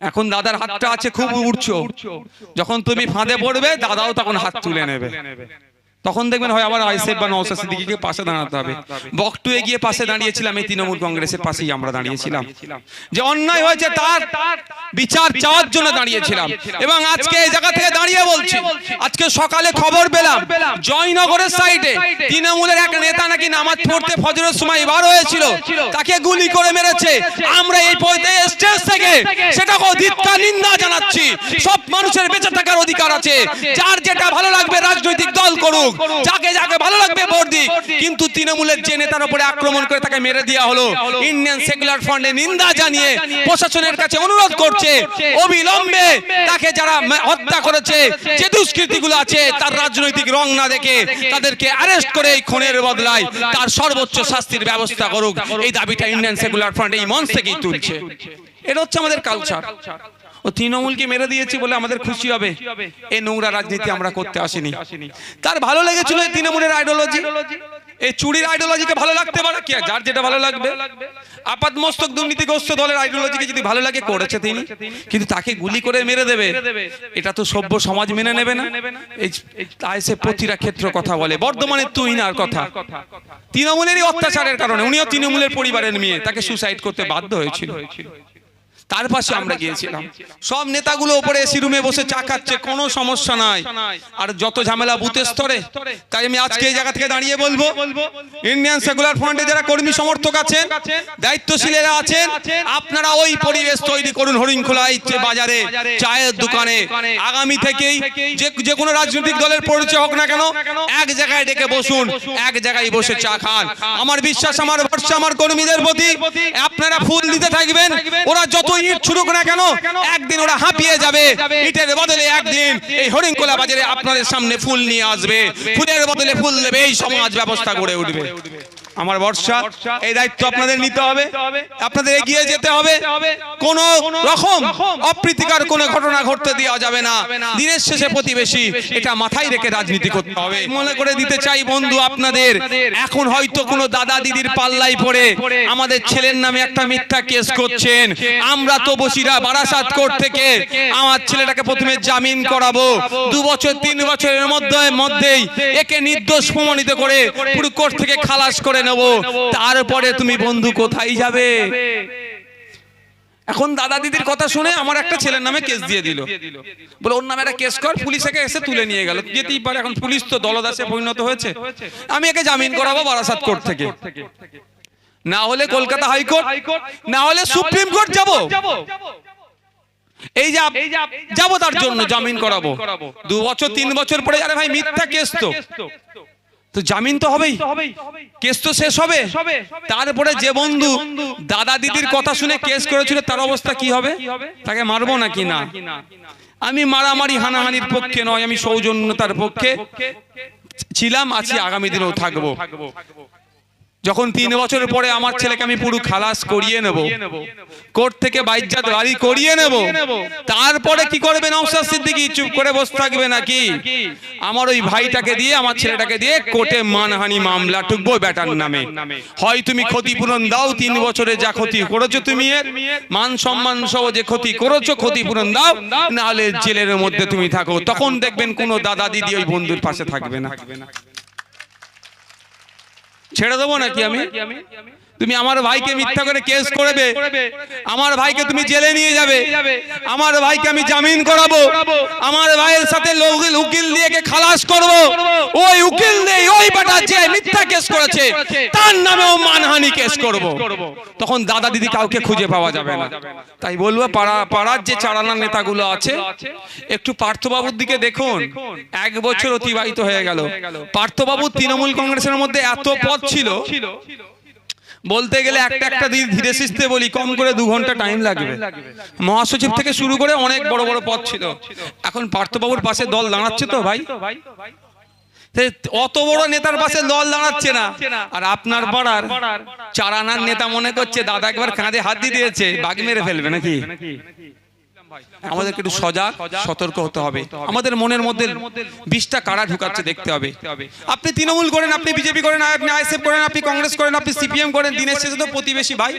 এখন দাদার হাতটা আছে খুব উঠছো যখন তুমি ফাঁদে পড়বে, দাদাও তখন হাত তুলে নেবে। তখন দেখবেন হয় আবার আইসেফ বা নওসা সিদ্দিকিকে পাশে দাঁড়াতে হবে। বকটু এগিয়ে পাশে দাঁড়িয়েছিলাম এই তৃণমূল কংগ্রেসের পাশেই আমরা দাঁড়িয়েছিলাম। যে অন্যায় হয়েছে তার বিচার চাওয়ার জন্য দাঁড়িয়েছিলাম। এবং আজকে এই জায়গা থেকে দাঁড়িয়ে বলছি আজকে সকালে খবর পেলাম। জয়নগরের সাইডে তৃণমূলের এক নেতা নাকি নামাজ পড়তে ফজরের সময় বার হয়েছিল। তাকে গুলি করে মেরেছে। আমরা এই পথে স্টেজ থেকে সেটাকে ধিক্কার নিন্দা জানাচ্ছি সব মানুষের বেঁচে থাকার অধিকার আছে যার যেটা ভালো লাগবে রাজনৈতিক দল করুক যাকে যাকে ভালো লাগবে ভোট দিক। কিন্তু তৃণমূলের যে নেতার উপরে আক্রমণ করে তাকে মেরে দেওয়া হলো। ইন্ডিয়ান সেকুলার ফ্রন্টে নিন্দা জানিয়ে প্রশাসনের কাছে অনুরোধ করছে। অবিলম্বে তাকে যারা হত্যা করেছে যে দুষ্কৃতিগুলো আছে তার রাজনৈতিক রং না দেখে তাদেরকে অ্যারেস্ট করে এই খুনের বদলায় তার সর্বোচ্চ শাস্তির ব্যবস্থা করুক। এই দাবিটা ইন্ডিয়ান সেকুলার ফ্রন্ট এই মঞ্চ থেকেই তুলছে। এটা হচ্ছে আমাদের কালচার ও তৃণমূলকে মেরে দিয়েছি বলে আমাদের খুশি হবে। এই নোংরা রাজনীতি আমরা করতে আসিনি। তার ভালো লেগেছিল এই তৃণমূলের আইডিওলজি এই চুরির আইডিওলজিকে ভালো লাগতে পারে? কি যার যেটা ভালো লাগবে? আপাত মস্তক দুর্নীতিগ্রস্ত দলের আইডিওলজিকে যদি ভালো লাগে করেছে তিনি। কিন্তু তাকে গুলি করে মেরে দেবে। এটা তো সভ্য সমাজ মেনে নেবে না। এই আইসে প্রতিটা ক্ষেত্র কথা বলে। বর্ধমানের তুই নার কথা। তৃণমূলেরই অত্যাচারের কারণে। উনিও তৃণমূলের পরিবারের মেয়ে। তাকে সুসাইড করতে বাধ্য হয়েছিল। তার পাশে আমরা গিয়েছিলাম। সব নেতাগুলো ওপরে এসি রুমে বসে চা খাচ্ছে কোনো সমস্যা নাই। আর যত ঝামেলা বুথের স্তরে তাই আমি আজকে এই জায়গা থেকে দাঁড়িয়ে বলব ইন্ডিয়ান সেকুলার ফ্রন্টে যারা কর্মী সমর্থক আছেন দায়িত্বশীলেরা আছেন আপনারা ওই পরিবেশ তৈরি করুন হরিণখোলা ইচ্ছে বাজারে চায়ের দোকানে আগামী থেকেই যে যে কোনো রাজনৈতিক দলের পরিচয় হোক না কেন এক জায়গায় ডেকে বসুন এক জায়গায় বসে চা খান। আমার বিশ্বাস আমার ভরসা আমার কর্মীদের প্রতি আপনারা ফুল দিতে থাকবেন ওরা যত ইট ছুড়ুক কেন? একদিন ওরা হাঁপিয়ে যাবে। ইটের বদলে একদিন এই হরিণকোলা বাজারে আপনাদের সামনে ফুল নিয়ে আসবে। ফুলের বদলে ফুল দেবে এই সমাজ ব্যবস্থা গড়ে উঠবে। আমার বর্ষা এই দায়িত্ব আপনাদের নিতে হবে। আপনাদের এগিয়ে যেতে হবে। কোন রকম অপ্রীতিকর কোনো ঘটনা ঘটতে দেওয়া যাবে না। দিনের শেষে প্রতিবেশী এটা মাথায় রেখে রাজনীতি করতে হবে। মনে করে দিতে চাই বন্ধু আপনাদের এখন হয়তো কোনো দাদা দিদির পাল্লাই পড়ে আমাদের ছেলের নামে একটা মিথ্যা কেস করছেন। আমরা তো বসিরা বারাসাত কোর্ট থেকে আমার ছেলেটাকে প্রথমে জামিন করাবো। দু বছর তিন বছরের মধ্যে মধ্যেই একে নির্দোষ প্রমাণিত করে পুরো কোর্ট থেকে খালাস করে নেব। তারপরে তুমি বন্ধু কোথায় যাবে? এখন দাদা দিদির কথা শুনে আমার একটা ছেলের নামে কেস দিয়ে দিল। বলে ওর নামে একটা কেস কর পুলিশ একে এসে তুলে নিয়ে গেল। যেতেই পারে এখন পুলিশ তো দলদাসে পরিণত হয়েছে। আমি একে জামিন করাবো বারাসাত কোর্ট থেকে। না হলে কলকাতা হাইকোর্ট না হলে সুপ্রিম কোর্ট যাব। এই যে যাব তার জন্য জামিন করাবো। দু বছর তিন বছর পরে আরে ভাই মিথ্যা কেস তো। তো জামিন তো হবেই। কেস তো শেষ হবে। তারপরে যে বন্ধু দাদা দিদির কথা শুনে কেস করেছিল তার অবস্থা কি হবে? তাকে মারবো নাকি না? আমি মারামারি হানাহানির পক্ষে নয় আমি সৌজন্যতার পক্ষে ছিলাম আছি আগামী দিনেও থাকব। যখন তিন বছর পরে আমার ছেলেকে আমি পুরো খালাস করিয়ে নেব, কোর্ট থেকে বাইজাত বাড়ি করিয়ে নেব, তারপরে কি করবে নওশাদ সিদ্দিকী? চুপ করে বসে থাকবে নাকি? আমার ওই ভাইটাকে দিয়ে, আমার ছেলেটাকে দিয়ে কোর্টে মানহানি মামলা টুকবো ব্যাটার নামে। হয় তুমি ক্ষতিপূরণ দাও, তিন বছরে যা ক্ষতি করেছ তুমি এর, মান সম্মান সহ যে ক্ষতি করেছ ক্ষতিপূরণ দাও, নাহলে জেলের মধ্যে তুমি থাকো। তখন দেখবেন কোনো দাদা দিদি ওই বন্ধুর পাশে থাকবে না। ছেড়ে দেবো নাকি আমি তুমি আমার ভাইকে মিথ্যা করে কেস করবে। আমার ভাইকে তুমি জেলে নিয়ে যাবে। আমার ভাইকে আমি জামিন করাবো। আমার ভাইয়ের সাথে উকিল দিয়ে খালাস করব। ওই উকিল নেই ওই বেটা যে মিথ্যা কেস করেছে তার নামেও মানহানি কেস করব। তখন দাদা দিদি কাউকে খুঁজে পাওয়া যাবে না। তাই বলব পাড়া পাড়ার যে চারানা নেতাগুলো আছে একটু পার্থবাবুর দিকে দেখুন। এক বছর অতিবাহিত হয়ে গেল। পার্থবাবু তৃণমূল কংগ্রেসের মধ্যে এত পদ ছিল বলতে গেলে একটা একটা দিন ধীরে সিস্তে বলি কম করে দু ঘণ্টা টাইম লাগবে। মহাসচিব থেকে শুরু করে অনেক বড় বড় পদ ছিল। এখন পার্থবাবুর পাশে দল দাঁড়াচ্ছে তো ভাই। অত বড় নেতার পাশে দল দাঁড়াচ্ছে না। আর আপনার পাড়ার চারানার নেতা মনে করছে দাদা একবার কাঁধে হাত দিয়ে দিয়েছে বাঘ মেরে ফেলবে নাকি? আমাদেরকে একটু সজাগ সতর্ক হতে হবে। আমাদের মনের মধ্যে বিষটা কারা ঢুকাচ্ছে দেখতে হবে। আপনি তৃণমূল করেন আপনি বিজেপি করেন আপনি আইএসএফ করেন আপনি কংগ্রেস করেন আপনি সিপিএম করেন দিনের শেষে তো প্রতিবেশী ভাই।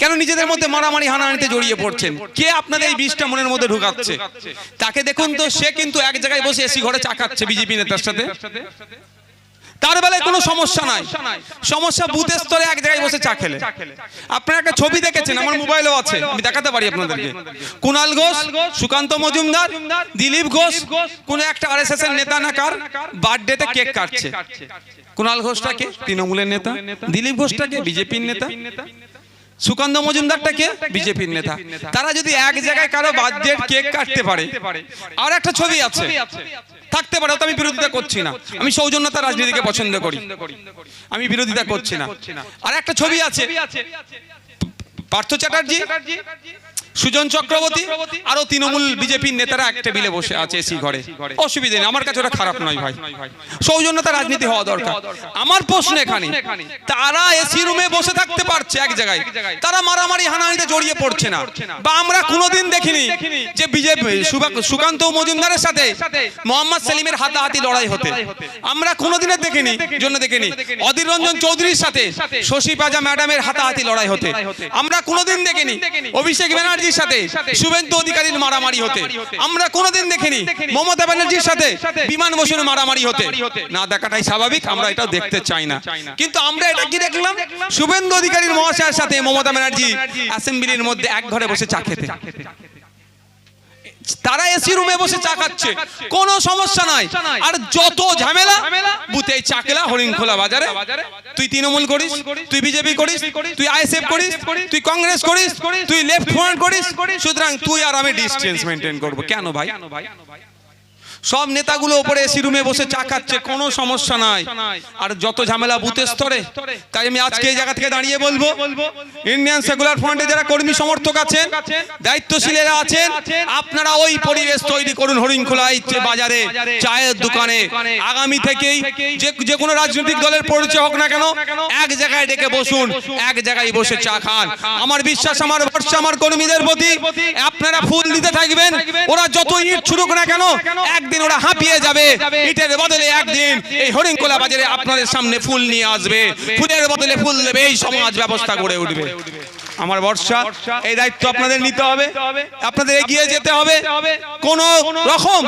কেন নিজেদের মধ্যে মারামারি হানাহানিতে জড়িয়ে পড়ছেন? কে আপনাদের এই বিষটা মনের মধ্যে ঢুকাচ্ছে? তাকে দেখুন তো সে কিন্তু এক জায়গায় বসে এসি ঘরে চাকাচ্ছে বিজেপি নেতার সাথে। তার বেলায় কোনো সমস্যা নাই। সমস্যা বুথের স্তরে এক জায়গায় বসে চা খেলে। আপনারা একটা ছবি দেখেছেন? আমার মোবাইলও আছে। আমি দেখাতে পারি আপনাদেরকে। কুনাল ঘোষ সুকান্ত মজুমদার দিলীপ ঘোষ কোন একটা আরএসএস এর নেতা না কার? বার্থডেতে কেক কাটছে। কুনাল ঘোষটাকে তৃণমূলের নেতা। দিলীপ ঘোষটাকে বিজেপির নেতা। সুকান্ত মজুমদারটা কে? বিজেপির নেতা। তারা যদি এক জায়গায় কারও বার্থডে কেক কাটতে পারে আর একটা ছবি আছে। থাকতে পারে তো আমি বিরোধিতা করছি না। আমি সৌজন্যতা রাজনীতিকে পছন্দ করি। আমি বিরোধিতা করছি না। আর একটা ছবি আছে। পার্থ চ্যাটার্জি, সুজন চক্রবর্তী আরও তৃণমূল বিজেপির নেতারা এক টেবিলে বসে আছে এসি ঘরে। অসুবিধা নেই, আমার কাছে ওটা খারাপ নয় ভাই। সৌজন্যতা রাজনীতি হওয়া দরকার। আমার প্রশ্ন এখানে, তারা এসি রুমে বসে থাকতে পারছে এক জায়গায়, তারা মারামারি হানাহানিতে জড়িয়ে পড়ছে না। বা আমরা কোনোদিন দেখিনি যে বিজেপি সুকান্ত মজুমদারের সাথে মোহাম্মদ সেলিমের হাতাহাতি লড়াই হতে। আমরা কোনোদিনের দেখিনি, জন্য দেখিনি। অধীর রঞ্জন চৌধুরীর সাথে শশী পাজা ম্যাডামের হাতাহাতি লড়াই হতে। আমরা কোনোদিন দেখিনি। অভিষেক ব্যানার্জির সাথে শুভেন্দু অধিকারীর মারামারি হতে। আমরা কোনোদিন দেখিনি। মমতা ব্যানার্জির সাথে বিমান বসুর মারামারি হতে। না দেখাটাই স্বাভাবিক আমরা এটা দেখতে চাই না। কিন্তু আমরা এটা কি দেখলাম? শুভেন্দু অধিকারীর মহাশয়ের সাথে মমতা ব্যানার্জি অ্যাসেম্বলির মধ্যে এক ঘরে বসে চা খেতে। তারা এসি রুমে বসে চা খাচ্ছে। কোনো সমস্যা নাই। আর যত ঝামেলা বুথে হরিণ হরিণখোলা বাজারে তুই তৃণমূল করিস তুই বিজেপি করিস তুই আইএসএফ করিস তুই কংগ্রেস করিস তুই লেফট ফ্রন্ট করিস। সুতরাং তুই আর আমি ডিস্টেন্স মেনটেন করব। কেন ভাই? সব নেতাগুলো ওপরে এসি রুমে বসে চা খাচ্ছে, কোনো সমস্যা নাই। আর যত ঝামেলা বুথের স্তরে, তাই আমি আজকে এই জায়গা থেকে দাঁড়িয়ে বলব ইন্ডিয়ান সেকুলার ফ্রন্টে যারা কর্মী সমর্থক আছেন দায়িত্বশীলেরা আছেন, আপনারা ওই পরিবেশ তৈরি করুন হরিণখোলা ইচ্ছে বাজারে, চায়ের দোকানে। আগামী থেকেই যে যে কোনো রাজনৈতিক দলের পরিচয় হোক না কেন, এক জায়গায় ডেকে বসুন, এক জায়গায় বসে চা খান। আমার বিশ্বাস, আমার ভরসা, আমার কর্মীদের প্রতি আপনারা ফুল দিতে থাকবেন, ওরা যত ইট ছুড়ুক না কেন একদিন ওরা হাঁপিয়ে যাবে। ইটের বদলে একদিন এই হরিণকোলা বাজারে আপনাদের সামনে ফুল নিয়ে আসবে। ফুলের বদলে ফুল দেবে এই সমাজ ব্যবস্থা গড়ে উঠবে। আমার বর্ষা এই দায়িত্ব আপনাদের নিতে হবে আপনাদের এগিয়ে যেতে হবে। কোন রকম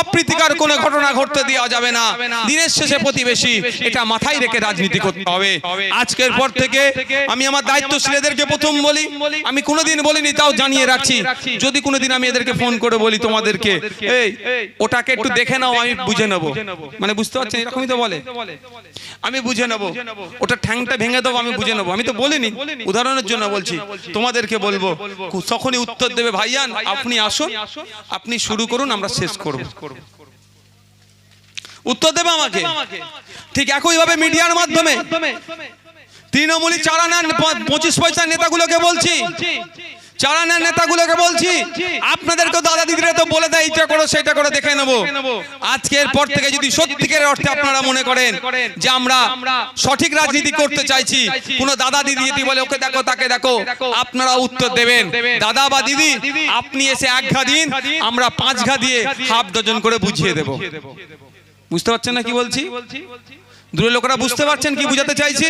অপ্রীতিকর কোন ঘটনা ঘটতে দেওয়া যাবে না। দিনের শেষে প্রতিবেশী এটা মাথায় রেখে রাজনীতি করতে হবে। আজকের পর থেকে আমি আমার দায়িত্বশীলদেরকে প্রথম বলি আমি কোনোদিন বলিনি তাও জানিয়ে রাখছি। যদি কোনোদিন আমি এদেরকে ফোন করে বলি তোমাদেরকে এই ওটাকে একটু দেখে নাও আমি বুঝে নেব। মানে বুঝতে পারছেন এরকমই তো বলে। আমি বুঝে নেব। ওটা ঠ্যাংটা ভেঙে দেবো আমি বুঝে নেব। আমি তো বলিনি। উদাহরণের জন্য বলছি তোমাদেরকে বলব তখনই উত্তর দেবে ভাইয়ান আপনি আসুন আপনি শুরু করুন আমরা শেষ করব। উত্তর দেবে আমাকে। ঠিক একইভাবে মিডিয়ার মাধ্যমে। তৃণমূলী চারা নেন পঁচিশ পয়সা নেতাগুলোকে বলছি। নেন নেতাগুলোকে বলছি আপনাদেরকে দাদা দিদিরা তো বলে দেয় এইটা করো সেটা করো দেখে নেব। আজকের পর থেকে যদি সত্যিকারের অর্থে আপনারা মনে করেন যে আমরা সঠিক রাজনীতি করতে চাইছি কোন দাদা দিদি যদি বলে ওকে দেখো তাকে দেখো আপনারা উত্তর দেবেন। দাদা বা দিদি আপনি এসে এক ঘা দিন আমরা পাঁচ ঘা দিয়ে হাফ ডজন করে বুঝিয়ে দেব। বুঝতে পারছেন না কি বলছি? দূরের লোকেরা বুঝতে পারছেন কি বুঝাতে চাইছি?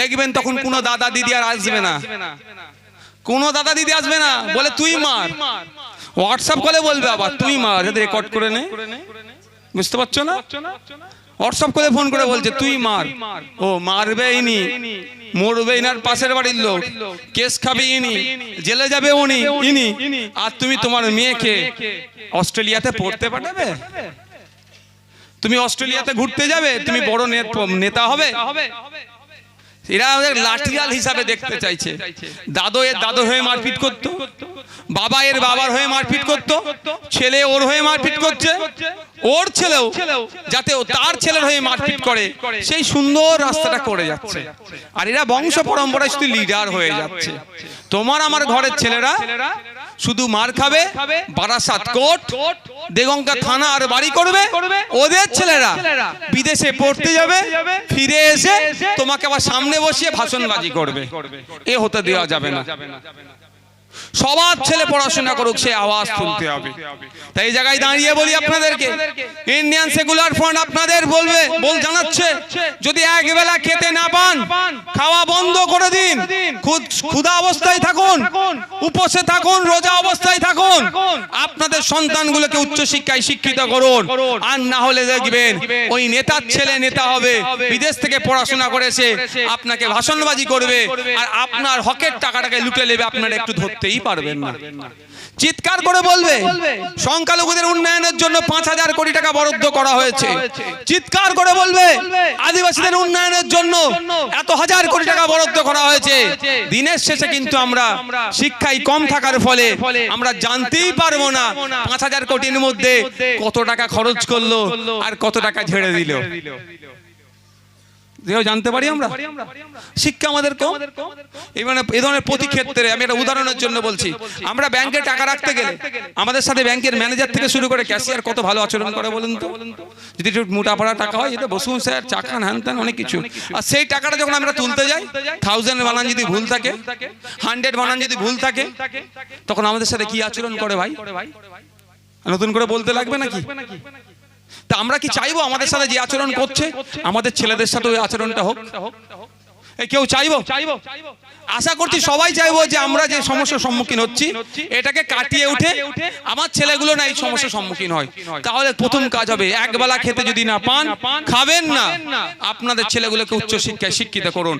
দেখবেন তখন কোনো দাদা দিদি আর আসবে না। কোনো দাদা দিদি আসবে না। বলে তুই মার। হোয়াটসঅ্যাপ কলে বলবে আবার তুই মার। রেকর্ড করে নে। বুঝতে পারছ না? হোয়াটসঅ্যাপ করে ফোন করে বলছে তুই মার। ও মারবে ইনি মরবে ইনার পাশের বাড়ির লোক। কেস খাবে ইনি। জেলে যাবে উনি। ইনি। আর তুমি তোমার মেয়েকে অস্ট্রেলিয়াতে পড়তে পাঠাবে? তুমি অস্ট্রেলিয়াতে ঘুরতে যাবে? তুমি বড় নেতা হবে। এরা আমাদের লাঠিয়াল হিসাবে দেখতে চাইছে। দাদো এর দাদো হয়ে মারপিট করতো। বাবা এর বাবার হয়ে মারপিট করতো। ছেলে ওর হয়ে মারপিট করছে। ওর ছেলেও যাতে তার ছেলের হয়ে মারপিট করে। সেই সুন্দর রাস্তাটা করে যাচ্ছে। আর এরা বংশ পরম্পরায় শুধু লিডার হয়ে যাচ্ছে। তোমার আমার ঘরের ছেলেরা শুধু মার খাবে বারাসাত কোট দেগঙ্গা থানা আর বাড়ি করবে ওদের ছেলেরা বিদেশে পড়তে যাবে ফিরে এসে তোমাকে আবার সামনে বসিয়ে ভাষণবাজি করবে। এ হতে দেওয়া যাবে না। সবার ছেলে পড়াশোনা করুক সে আওয়াজ তুলতে হবে। তাই এই জায়গায় দাঁড়িয়ে বলি আপনাদেরকে ইন্ডিয়ান সেকুলার ফ্রন্ট আপনাদের বলবে বল জানাচ্ছে যদি এক বেলা খেতে না পান খাওয়া বন্ধ করে দিন ক্ষুধা অবস্থায় থাকুন উপসে থাকুন রোজা অবস্থায় থাকুন আপনাদের সন্তানগুলোকে উচ্চ শিক্ষায় শিক্ষিত করুন। আর না হলে দেখবেন ওই নেতার ছেলে নেতা হবে বিদেশ থেকে পড়াশোনা করেছে আপনাকে ভাষণবাজি করবে আর আপনার হকের টাকাটাকে লুটে নেবে আপনারা একটু ধরতেই পারবেন না। চিৎকার করে বলবে সংখ্যালঘুদের উন্নয়নের জন্য পাঁচ হাজার কোটি টাকা বরাদ্দ করা হয়েছে। চিৎকার করে বলবে আদিবাসীদের উন্নয়নের জন্য এত হাজার কোটি টাকা বরাদ্দ করা হয়েছে। দিনের শেষে কিন্তু আমরা শিক্ষায় কম থাকার ফলে আমরা জানতেই পারব না পাঁচ হাজার কোটির মধ্যে কত টাকা খরচ করল আর কত টাকা ঝেড়ে দিল। জানতে পারি আমরা? শিক্ষা আমাদের কম এই মানে এই ধরনের প্রতি ক্ষেত্রে আমি একটা উদাহরণের জন্য বলছি। আমরা ব্যাংকে টাকা রাখতে গেলে আমাদের সাথে ব্যাংকের ম্যানেজার থেকে শুরু করে ক্যাশিয়ার কত ভালো আচরণ করে বলুন তো? যদি একটু মোটা পাড়া টাকা হয় এটা বসুন স্যার চা খান হ্যান ত্যান অনেক কিছু। আর সেই টাকাটা যখন আমরা তুলতে যাই থাউজেন্ড বানান যদি ভুল থাকে হান্ড্রেড বানান যদি ভুল থাকে তখন আমাদের সাথে কি আচরণ করে ভাই? নতুন করে বলতে লাগবে নাকি? তা আমরা কি চাইব আমাদের সাথে যে আচরণ করছে? আমাদের ছেলেদের সাথে ওই আচরণটা হোক। এই কেউ চাইব? আশা করছি সবাই চাইব যে আমরা যে সমস্যার সম্মুখীন হচ্ছি এটাকে কাটিয়ে উঠে আমার ছেলেগুলো না এই সমস্যার সম্মুখীন হয়। তাহলে প্রথম কাজ হবে একবেলা খেতে যদি না পান খাবেন না। আপনাদের ছেলেগুলোকে উচ্চ শিক্ষায় শিক্ষিত করুন।